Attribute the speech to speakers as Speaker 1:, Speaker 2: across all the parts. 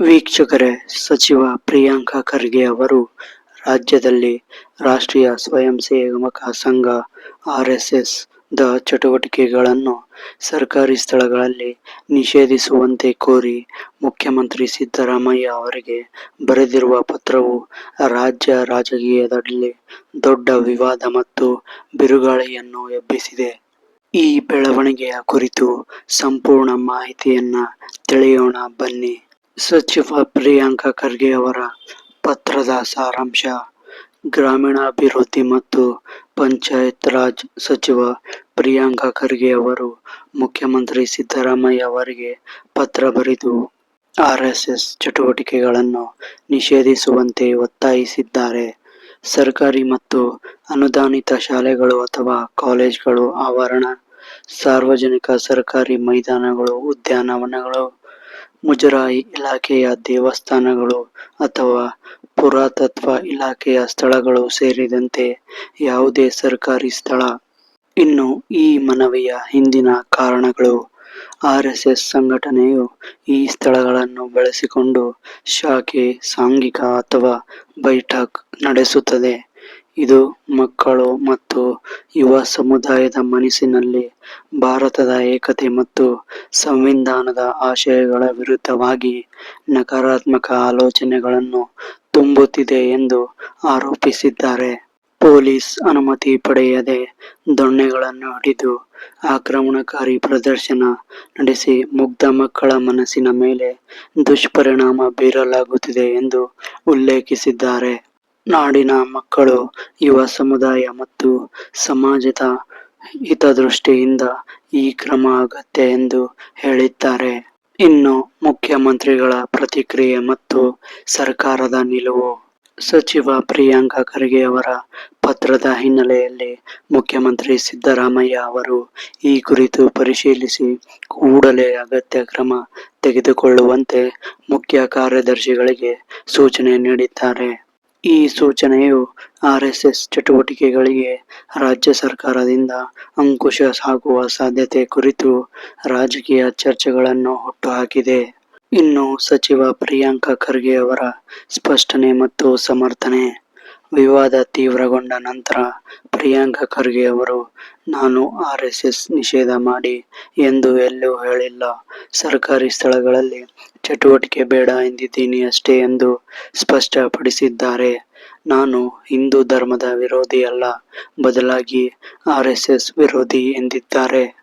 Speaker 1: ವೀಕ್ಷಕರೇ, ಸಚಿವ ಪ್ರಿಯಾಂಕ ಖರ್ಗೆ ಅವರು ರಾಜ್ಯದಲ್ಲಿ ರಾಷ್ಟ್ರೀಯ ಸ್ವಯಂ ಸೇವಕ ಸಂಘ ಆರ್ಎಸ್ಎಸ್ ದ ಚಟುವಟಿಕೆಗಳನ್ನು ಸರ್ಕಾರಿ ಸ್ಥಳಗಳಲ್ಲಿ ನಿಷೇಧಿಸುವಂತೆ ಕೋರಿ ಮುಖ್ಯಮಂತ್ರಿ ಸಿದ್ದರಾಮಯ್ಯ ಅವರಿಗೆ ಬರೆದಿರುವ ಪತ್ರವು ರಾಜ್ಯ ರಾಜಕೀಯದಲ್ಲಿ ದೊಡ್ಡ ವಿವಾದ ಮತ್ತು ಬಿರುಗಾಳಿಯನ್ನು ಎಬ್ಬಿಸಿದೆ. ಈ ಬೆಳವಣಿಗೆಯ ಕುರಿತು ಸಂಪೂರ್ಣ ಮಾಹಿತಿಯನ್ನು ತಿಳಿಯೋಣ ಬನ್ನಿ. ಸಚಿವ ಪ್ರಿಯಾಂಕ ಖರ್ಗೆ ಅವರ ಪತ್ರದ ಸಾರಾಂಶ. ಗ್ರಾಮೀಣಾಭಿವೃದ್ಧಿ ಮತ್ತು ಪಂಚಾಯತ್ ರಾಜ್ ಸಚಿವ ಪ್ರಿಯಾಂಕ ಖರ್ಗೆ ಅವರು ಮುಖ್ಯಮಂತ್ರಿ ಸಿದ್ದರಾಮಯ್ಯ ಅವರಿಗೆ ಪತ್ರ ಬರೆದು ಆರ್ಎಸ್ಎಸ್ ಚಟುವಟಿಕೆಗಳನ್ನು ನಿಷೇಧಿಸುವಂತೆ ಒತ್ತಾಯಿಸಿದ್ದಾರೆ. ಸರ್ಕಾರಿ ಮತ್ತು ಅನುದಾನಿತ ಶಾಲೆಗಳು ಅಥವಾ ಕಾಲೇಜುಗಳು ಆವರಣ, ಸಾರ್ವಜನಿಕ ಸರ್ಕಾರಿ ಮೈದಾನಗಳು, ಉದ್ಯಾನವನಗಳು ಮುಜರಾಯಿ ಇಲಾಖೆಯ ದೇವಸ್ಥಾನಗಳು ಅಥವಾ ಪುರಾತತ್ವ ಇಲಾಖೆಯ ಸ್ಥಳಗಳು ಸೇರಿದಂತೆ ಯಾವುದೇ ಸರ್ಕಾರಿ ಸ್ಥಳ. ಇನ್ನು ಈ ಮನವಿಯ ಹಿಂದಿನ ಕಾರಣಗಳು. ಆರ್ಎಸ್ಎಸ್ ಸಂಘಟನೆಯು ಈ ಸ್ಥಳಗಳನ್ನು ಬಳಸಿಕೊಂಡು ಶಾಖೆ, ಸಾಂಘಿಕ ಅಥವಾ ಬೈಠಕ್ ನಡೆಸುತ್ತದೆ. ಇದು ಮಕ್ಕಳು ಮತ್ತು ಯುವ ಸಮುದಾಯದ ಮನಸ್ಸಿನಲ್ಲಿ ಭಾರತದ ಏಕತೆ ಮತ್ತು ಸಂವಿಧಾನದ ಆಶಯಗಳ ವಿರುದ್ಧವಾಗಿ ನಕಾರಾತ್ಮಕ ಆಲೋಚನೆಗಳನ್ನು ತುಂಬುತ್ತಿದೆ ಎಂದು ಆರೋಪಿಸಿದ್ದಾರೆ. ಪೊಲೀಸ್ ಅನುಮತಿ ಪಡೆಯದೆ ದೊಣ್ಣೆಗಳನ್ನು ಹಿಡಿದು ಆಕ್ರಮಣಕಾರಿ ಪ್ರದರ್ಶನ ನಡೆಸಿ ಮುಗ್ಧ ಮಕ್ಕಳ ಮನಸ್ಸಿನ ಮೇಲೆ ದುಷ್ಪರಿಣಾಮ ಬೀರಲಾಗುತ್ತಿದೆ ಎಂದು ಉಲ್ಲೇಖಿಸಿದ್ದಾರೆ. ನಾಡಿನ ಮಕ್ಕಳು, ಯುವ ಸಮುದಾಯ ಮತ್ತು ಸಮಾಜದ ಹಿತದೃಷ್ಟಿಯಿಂದ ಈ ಕ್ರಮ ಅಗತ್ಯ ಎಂದು ಹೇಳಿದ್ದಾರೆ. ಇನ್ನು ಮುಖ್ಯಮಂತ್ರಿಗಳ ಪ್ರತಿಕ್ರಿಯೆ ಮತ್ತು ಸರ್ಕಾರದ ನಿಲುವು. ಸಚಿವ ಪ್ರಿಯಾಂಕ ಖರ್ಗೆ ಅವರ ಪತ್ರದ ಹಿನ್ನೆಲೆಯಲ್ಲಿ ಮುಖ್ಯಮಂತ್ರಿ ಸಿದ್ದರಾಮಯ್ಯ ಅವರು ಈ ಕುರಿತು ಪರಿಶೀಲಿಸಿ ಕೂಡಲೇ ಅಗತ್ಯ ಕ್ರಮ ತೆಗೆದುಕೊಳ್ಳುವಂತೆ ಮುಖ್ಯ ಕಾರ್ಯದರ್ಶಿಗಳಿಗೆ ಸೂಚನೆ ನೀಡಿದ್ದಾರೆ. ಈ ಸೂಚನೆಯು ಆರ್ಎಸ್ಎಸ್ ಚಟುವಟಿಕೆಗಳಿಗೆ ರಾಜ್ಯ ಸರ್ಕಾರದಿಂದ ಅಂಕುಶ ಹಾಕುವ ಸಾಧ್ಯತೆ ಕುರಿತು ರಾಜಕೀಯ ಚರ್ಚೆಗಳನ್ನು ಹುಟ್ಟುಹಾಕಿದೆ. ಇನ್ನು ಸಚಿವ ಪ್ರಿಯಾಂಕ ಖರ್ಗೆ ಅವರ ಸ್ಪಷ್ಟನೆ ಮತ್ತು ಸಮರ್ಥನೆ ವಿವಾದ ತೀವ್ರಗೊಂಡ ನಂತರ ಪ್ರಿಯಾಂಕ ಖರ್ಗೆ ಅವರು, ನಾನು ಆರ್ಎಸ್ಎಸ್ ನಿಷೇಧ ಮಾಡಿ ಎಂದು ಎಲ್ಲೂ ಹೇಳಿಲ್ಲ. ಸರ್ಕಾರಿ ಸ್ಥಳಗಳಲ್ಲಿ ಚಟುವಟಿಕೆ ಬೇಡ ಎಂದಿದ್ದೀನಿ ಅಷ್ಟೇ ಎಂದು ಸ್ಪಷ್ಟಪಡಿಸಿದ್ದಾರೆ. ನಾನು ಹಿಂದೂ ಧರ್ಮದ ವಿರೋಧಿ ಅಲ್ಲ, ಬದಲಾಗಿ ಆರ್ಎಸ್ಎಸ್ ವಿರೋಧಿ ಎಂದಿದ್ದಾರೆ.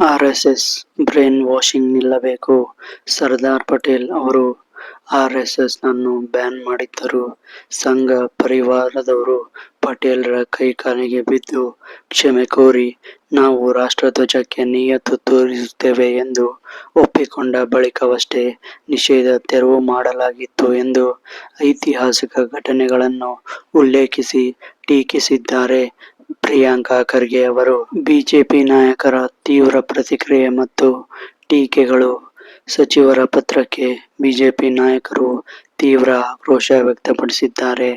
Speaker 1: ಆರೆಸ್ ಎಸ್ ಬ್ರೈನ್ ವಾಷಿಂಗ್ ನಿಲ್ಲಬೇಕು. ಸರ್ದಾರ್ ಪಟೇಲ್ ಅವರು ಆರ್ಎಸ್ಎಸ್ ಅನ್ನು ಬ್ಯಾನ್ ಮಾಡಿದ್ದರು. ಸಂಘ ಪರಿವಾರದವರು ಪಟೇಲ್ರ ಕೈಕಾಲಿಗೆ ಬಿದ್ದು, ಕ್ಷಮೆ ಕೋರಿ, ನಾವು ರಾಷ್ಟ್ರಧ್ವಜಕ್ಕೆ ನಿಯತ್ತು ತೋರಿಸುತ್ತೇವೆ ಎಂದು ಒಪ್ಪಿಕೊಂಡ ಬಳಿಕವಷ್ಟೇ ನಿಷೇಧ ತೆರವು ಮಾಡಲಾಗಿತ್ತು ಎಂದು ಐತಿಹಾಸಿಕ ಘಟನೆಗಳನ್ನು ಉಲ್ಲೇಖಿಸಿ ಟೀಕಿಸಿದ್ದಾರೆ. ಪ್ರಿಯಾಂಕಾ ಖರ್ಗೆ ಅವರು ಬಿಜೆಪಿ ನಾಯಕರ ತೀವ್ರ ಪ್ರತಿಕ್ರಿಯೆ ಮತ್ತು ಟೀಕೆಗಳು ಸಚಿವರ ಪತ್ರಕ್ಕೆ ಬಿಜೆಪಿ ನಾಯಕರು ತೀವ್ರ ಆಕ್ರೋಶ ವ್ಯಕ್ತಪಡಿಸಿದ್ದಾರೆ.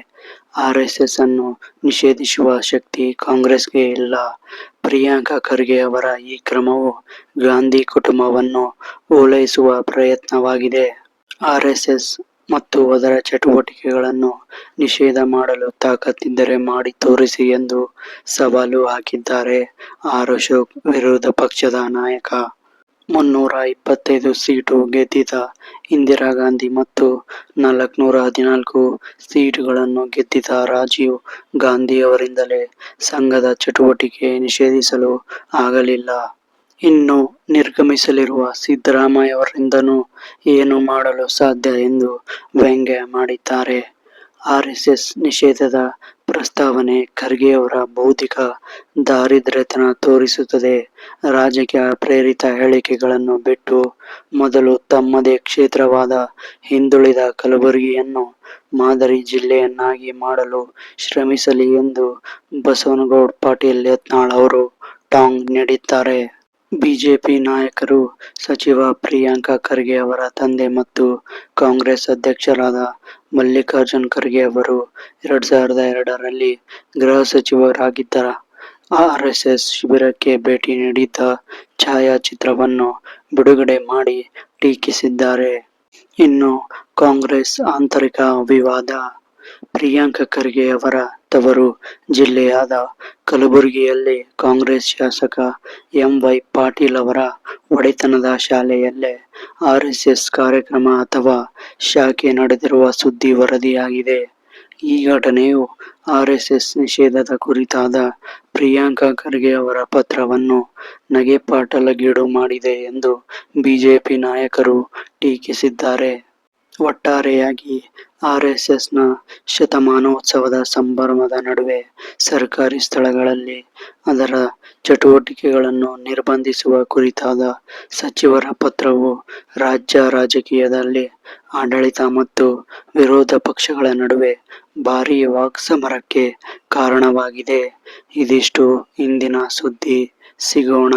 Speaker 1: ಆರ್ಎಸ್ಎಸ್ ಅನ್ನು ನಿಷೇಧಿಸುವ ಶಕ್ತಿ ಕಾಂಗ್ರೆಸ್ಗೆ ಇಲ್ಲ. ಪ್ರಿಯಾಂಕಾ ಖರ್ಗೆ ಅವರ ಈ ಕ್ರಮವು ಗಾಂಧಿ ಕುಟುಂಬವನ್ನು ಓಲೈಸುವ ಪ್ರಯತ್ನವಾಗಿದೆ. ಆರ್ಎಸ್ಎಸ್ ಮತ್ತು ಅದರ ಚಟುವಟಿಕೆಗಳನ್ನು ನಿಷೇಧ ಮಾಡಲು ತಾಕತ್ತಿದ್ದರೆ ಮಾಡಿ ತೋರಿಸಿ ಎಂದು ಸವಾಲು ಹಾಕಿದ್ದಾರೆ. ಆರ್ ಅಶೋಕ್ ವಿರೋಧ ಪಕ್ಷದ ನಾಯಕ ಮುನ್ನೂರ ಇಪ್ಪತ್ತೈದು ಸೀಟು ಗೆದ್ದಿದ ಇಂದಿರಾ ಗಾಂಧಿ ಮತ್ತು ನಾಲ್ಕುನೂರ ಹದಿನಾಲ್ಕು ಸೀಟುಗಳನ್ನು ಗೆದ್ದಿದ್ದ ರಾಜೀವ್ ಗಾಂಧಿ ಅವರಿಂದಲೇ ಸಂಘದ ಚಟುವಟಿಕೆ ನಿಷೇಧಿಸಲು ಆಗಲಿಲ್ಲ. ಇನ್ನು ನಿರ್ಗಮಿಸಲಿರುವ ಸಿದ್ದರಾಮಯ್ಯ ಅವರಿಂದನೂ ಏನು ಮಾಡಲು ಸಾಧ್ಯ ಎಂದು ವ್ಯಂಗ್ಯ ಮಾಡಿದ್ದಾರೆ. ಆರ್ಎಸ್ಎಸ್ ನಿಷೇಧದ ಪ್ರಸ್ತಾವನೆ ಖರ್ಗೆಯವರ ಬೌದ್ಧಿಕ ದಾರಿದ್ರ್ಯತನ ತೋರಿಸುತ್ತದೆ. ರಾಜಕೀಯ ಪ್ರೇರಿತ ಹೇಳಿಕೆಗಳನ್ನು ಬಿಟ್ಟು ಮೊದಲು ತಮ್ಮದೇ ಕ್ಷೇತ್ರವಾದ ಹಿಂದುಳಿದ ಕಲಬುರಗಿಯನ್ನು ಮಾದರಿ ಜಿಲ್ಲೆಯನ್ನಾಗಿ ಮಾಡಲು ಶ್ರಮಿಸಲಿ ಎಂದು ಬಸವನಗೌಡ ಪಾಟೀಲ್ ಯತ್ನಾಳ್ ಅವರು ಟಾಂಗ್ ನೀಡಿದ್ದಾರೆ. ಬಿಜೆಪಿ ನಾಯಕರು ಸಚಿವ ಪ್ರಿಯಾಂಕ ಖರ್ಗೆ ಅವರ ತಂದೆ ಮತ್ತು ಕಾಂಗ್ರೆಸ್ ಅಧ್ಯಕ್ಷರಾದ ಮಲ್ಲಿಕಾರ್ಜುನ್ ಖರ್ಗೆ ಅವರು ಎರಡ್ ಸಾವಿರದ ಎರಡರಲ್ಲಿ ಗೃಹ ಸಚಿವರಾಗಿದ್ದ ಆರ್ಎಸ್ಎಸ್ ಶಿಬಿರಕ್ಕೆ ಭೇಟಿ ನೀಡಿದ್ದ ಛಾಯಾಚಿತ್ರವನ್ನು ಬಿಡುಗಡೆ ಮಾಡಿ ಟೀಕಿಸಿದ್ದಾರೆ. ಇನ್ನು ಕಾಂಗ್ರೆಸ್ ಆಂತರಿಕ ವಿವಾದ ಪ್ರಿಯಾಂಕ ಖರ್ಗೆ ಅವರ ತವರು ಜಿಲ್ಲೆಯಾದ ಕಲಬುರಗಿಯಲ್ಲಿ ಕಾಂಗ್ರೆಸ್ ಶಾಸಕ ಎಂ ವೈ ಪಾಟೀಲ್ ಅವರ ಒಡೆತನದ ಶಾಲೆಯಲ್ಲೇ ಆರ್ಎಸ್ಎಸ್ ಕಾರ್ಯಕ್ರಮ ಅಥವಾ ಶಾಖೆ ನಡೆದಿರುವ ಸುದ್ದಿ ವರದಿಯಾಗಿದೆ. ಈ ಘಟನೆಯು ಆರ್ಎಸ್ಎಸ್ ನಿಷೇಧದ ಕುರಿತಾದ ಪ್ರಿಯಾಂಕಾ ಖರ್ಗೆ ಅವರ ಪತ್ರವನ್ನು ನಗೆಪಾಟಲಗೀಡು ಮಾಡಿದೆ ಎಂದು ಬಿಜೆಪಿ ನಾಯಕರು ಟೀಕಿಸಿದ್ದಾರೆ. ಒಟ್ಟಾರೆಯಾಗಿ ಆರ್ಎಸ್ಎಸ್ನ ಶತಮಾನೋತ್ಸವದ ಸಂಭ್ರಮದ ನಡುವೆ ಸರ್ಕಾರಿ ಸ್ಥಳಗಳಲ್ಲಿ ಅದರ ಚಟುವಟಿಕೆಗಳನ್ನು ನಿರ್ಬಂಧಿಸುವ ಕುರಿತಾದ ಸಚಿವರ ಪತ್ರವು ರಾಜ್ಯ ರಾಜಕೀಯದಲ್ಲಿ ಆಡಳಿತ ಮತ್ತು ವಿರೋಧ ಪಕ್ಷಗಳ ನಡುವೆ ಭಾರೀ ವಾಕ್ಸಮರಕ್ಕೆ ಕಾರಣವಾಗಿದೆ. ಇದಿಷ್ಟು ಇಂದಿನ ಸುದ್ದಿ. ಸಿಗೋಣ.